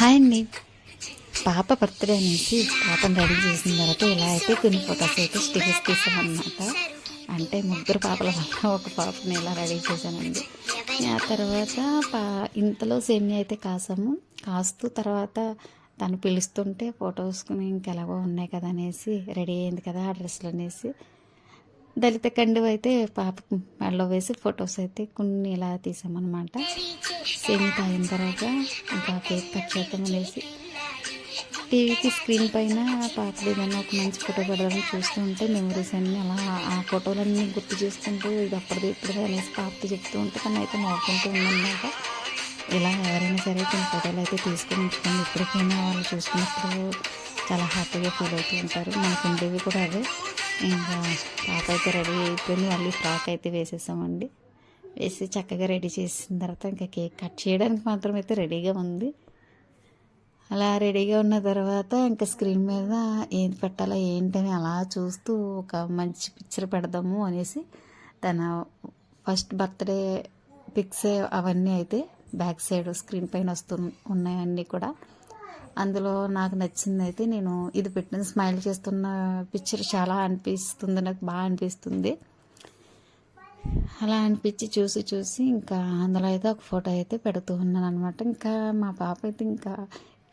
Hi అండి. పాప birthday అనేసి పాపను రెడీ చేసిన తర్వాత ఇలా అయితే కొన్ని ఫొటోస్ అయితే స్టిక్స్ తీసామన్నమాట. అంటే ముగ్గురు పాపల వల్ల ఒక పాపని ఇలా రెడీ చేశానండి. ఆ తర్వాత పా ఇంతలో సేమియా అయితే కాసాము. కాస్తూ తర్వాత తను పిలుస్తుంటే ఫొటోస్కుని ఇంకెలాగో ఉన్నాయి కదా అనేసి రెడీ అయింది కదా ఆ డ్రెస్సులు అనేసి దళిత కండువ అయితే పాప మెడలో వేసి ఫొటోస్ అయితే కొన్ని ఇలా తీసామన్నమాట. సేమియా అయిన తర్వాత ఇంకా కేక్ కట్ చేద్దాం అనేసి. టీవీకి స్క్రీన్ పైన పాపది ఏదైనా ఒక మంచి ఫోటో పెడదామని చూస్తూ ఉంటే మెమరీస్ అన్నీ అలా ఆ ఫోటోలన్నీ గుర్తు చేసుకుంటూ ఇది అప్పటిది ఇప్పుడు అనేసి పాపతో చెప్తూ ఉంటే తను అయితే నవ్వుకుంటూ ఉందన్నమాట. ఇలా ఎవరైనా సరే కొన్ని ఫోటోలు అయితే తీసుకుని ఉంచుకోండి ఇప్పటికైనా వాళ్ళు చూసుకున్నప్పుడు చాలా హ్యాపీగా ఫీల్ అవుతూ ఉంటారు. మనకు ఉండేవి కూడా అవే. ఇంకా పాప అయితే రెడీ అయిపోయింది. మళ్ళీ ఫ్రాక్ అయితే వేసేసామండి. వేసి చక్కగా రెడీ చేసిన తర్వాత ఇంకా కేక్ కట్ చేయడానికి మాత్రం అయితే రెడీగా ఉంది. అలా రెడీగా ఉన్న తర్వాత ఇంకా స్క్రీన్ మీద ఏది పెట్టాలో ఏంటని అలా చూస్తూ ఒక మంచి పిక్చర్ పెడదాము అనేసి తన ఫస్ట్ బర్త్డే పిక్స్ అవన్నీ అయితే బ్యాక్ సైడ్ స్క్రీన్ పైన వస్తు ఉన్నాయన్నీ కూడా. అందులో నాకు నచ్చింది అయితే నేను ఇది పెట్టిన స్మైల్ చేస్తున్న పిక్చర్ చాలా అనిపిస్తుంది నాకు బాగా అనిపిస్తుంది. అలా అనిపించి చూసి చూసి ఇంకా అందులో అయితే ఒక ఫోటో అయితే పెడుతూ ఉన్నాను అనమాట ఇంకా మా పాప అయితే ఇంకా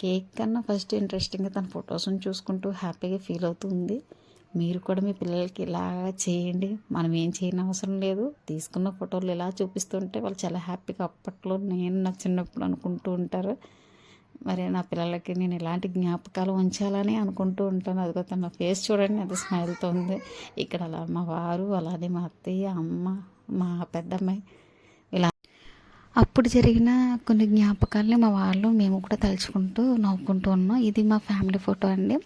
కేక్ కన్నా ఫస్ట్ ఇంట్రెస్టింగ్గా తన ఫొటోస్ని చూసుకుంటూ హ్యాపీగా ఫీల్ అవుతుంది. మీరు కూడా మీ పిల్లలకి ఇలా చేయండి. మనం ఏం చేయని అవసరం లేదు. తీసుకున్న ఫోటోలు ఇలా చూపిస్తుంటే వాళ్ళు చాలా హ్యాపీగా అప్పట్లో నేను నా చిన్నప్పుడు అనుకుంటూ ఉంటారు. మరి నా పిల్లలకి నేను ఇలాంటి జ్ఞాపకాలు ఉంచాలని అనుకుంటూ ఉంటాను. అదిగో తన ఫేస్ చూడండి ఎంత స్మైల్తో ఉంది. ఇక్కడ అలా మా వారు అలానే మా అత్తయ్య అమ్మ మా పెద్దమ్మాయి. ఇలా అప్పుడు జరిగిన కొన్ని జ్ఞాపకాలని మా వాళ్ళు మేము కూడా తలుచుకుంటూ నవ్వుకుంటూ ఉన్నాం. ఇది మా ఫ్యామిలీ ఫోటో అండి.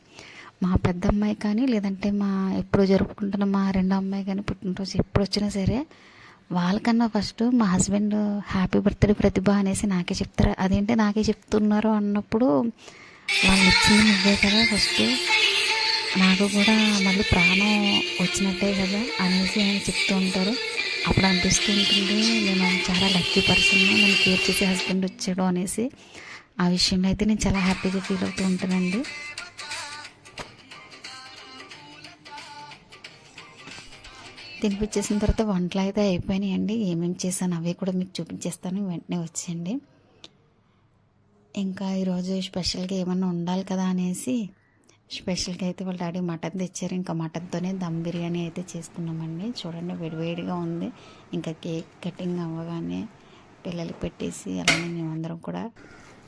మా పెద్ద అమ్మాయి కానీ లేదంటే మా ఎప్పుడు జరుపుకుంటున్న మా రెండో అమ్మాయి కానీ పుట్టినరోజు ఎప్పుడు వచ్చినా సరే వాళ్ళకన్నా ఫస్ట్ మా హస్బెండ్ హ్యాపీ బర్త్డే ప్రతిభ అనేసి నాకే చెప్తారు. అదేంటి నాకే చెప్తున్నారు అన్నప్పుడు వాళ్ళు ఇచ్చింది నువ్వే కదా ఫస్ట్. నాకు కూడా మళ్ళీ ప్రాణం వచ్చినట్టే కదా అనేసి ఆయన చెప్తూ ఉంటారు. అప్పుడు అనిపిస్తూ ఉంటుంది నేను చాలా లక్కీ పర్సన్ నన్ను కేర్ చేసే హస్బెండ్ వచ్చాడు అనేసి. ఆ విషయంలో అయితే నేను చాలా హ్యాపీగా ఫీల్ అవుతూ ఉంటానండి. తినిపించేసిన తర్వాత వంటలు అయితే అయిపోయినాయండి. ఏమేమి చేశాను అవి కూడా మీకు చూపించేస్తాను. వెంటనే వచ్చేయండి. ఇంకా ఈరోజు స్పెషల్గా ఏమన్నా ఉండాలి కదా అనేసి స్పెషల్గా అయితే వాళ్ళ డాడీ మటన్ తెచ్చారు. ఇంకా మటన్తోనే దమ్ బిర్యానీ అయితే చేసుకున్నామండి చూడండి వేడివేడిగా ఉంది. ఇంకా కేక్ కటింగ్ అవ్వగానే పిల్లలకి పెట్టేసి అలానే మేమందరం కూడా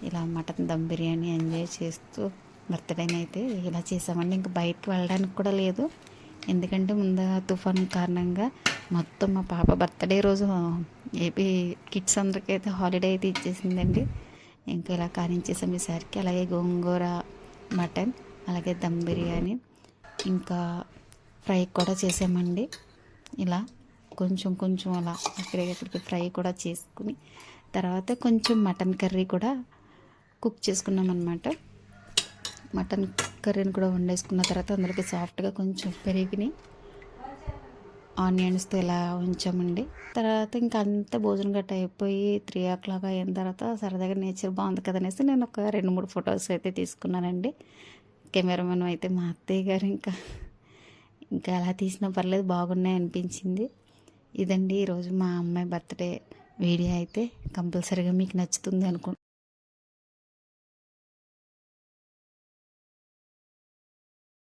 ఇలా మటన్ దమ్ బిర్యానీ ఎంజాయ్ చేస్తూ బర్త్డేని అయితే ఇలా చేసామండి. ఇంకా బయటకు వెళ్ళడానికి కూడా లేదు. ఎందుకంటే ముందు తుఫాన్ కారణంగా మొత్తం మా పాప బర్త్డే రోజు ఏపీ కిడ్స్ అందరికీ అయితే హాలిడే అయితే ఇచ్చేసిందండి. ఇంకా ఇలా కానించేసాం ఈసారికి. అలాగే గోంగూర మటన్ అలాగే దమ్ బిర్యానీ ఇంకా ఫ్రై కూడా చేసామండి. ఇలా కొంచెం కొంచెం అలా ఇక్కడికి ఫ్రై కూడా చేసుకుని తర్వాత కొంచెం మటన్ కర్రీ కూడా కుక్ చేసుకున్నాం అనమాట మటన్ కర్రీని కూడా వండేసుకున్న తర్వాత అందులోకి సాఫ్ట్గా కొంచెం పెరిగిని ఆనియన్స్తో ఇలా ఉంచామండి. తర్వాత ఇంకా అంత భోజనం గట్ట అయిపోయి త్రీ ఓ క్లాక్ అయిన తర్వాత సరదాగా నేచర్ బాగుంది కదనేసి నేను ఒక రెండు మూడు ఫొటోస్ అయితే తీసుకున్నానండి. కెమెరామెన్ అయితే మా అత్తయ్య గారు ఇంకా ఇంకా అలా తీసినా పర్లేదు బాగున్నాయి అనిపించింది. ఇదండి ఈరోజు మా అమ్మాయి బర్త్డే వీడియో అయితే. కంపల్సరీగా మీకు నచ్చుతుంది అనుకుంటున్నాను.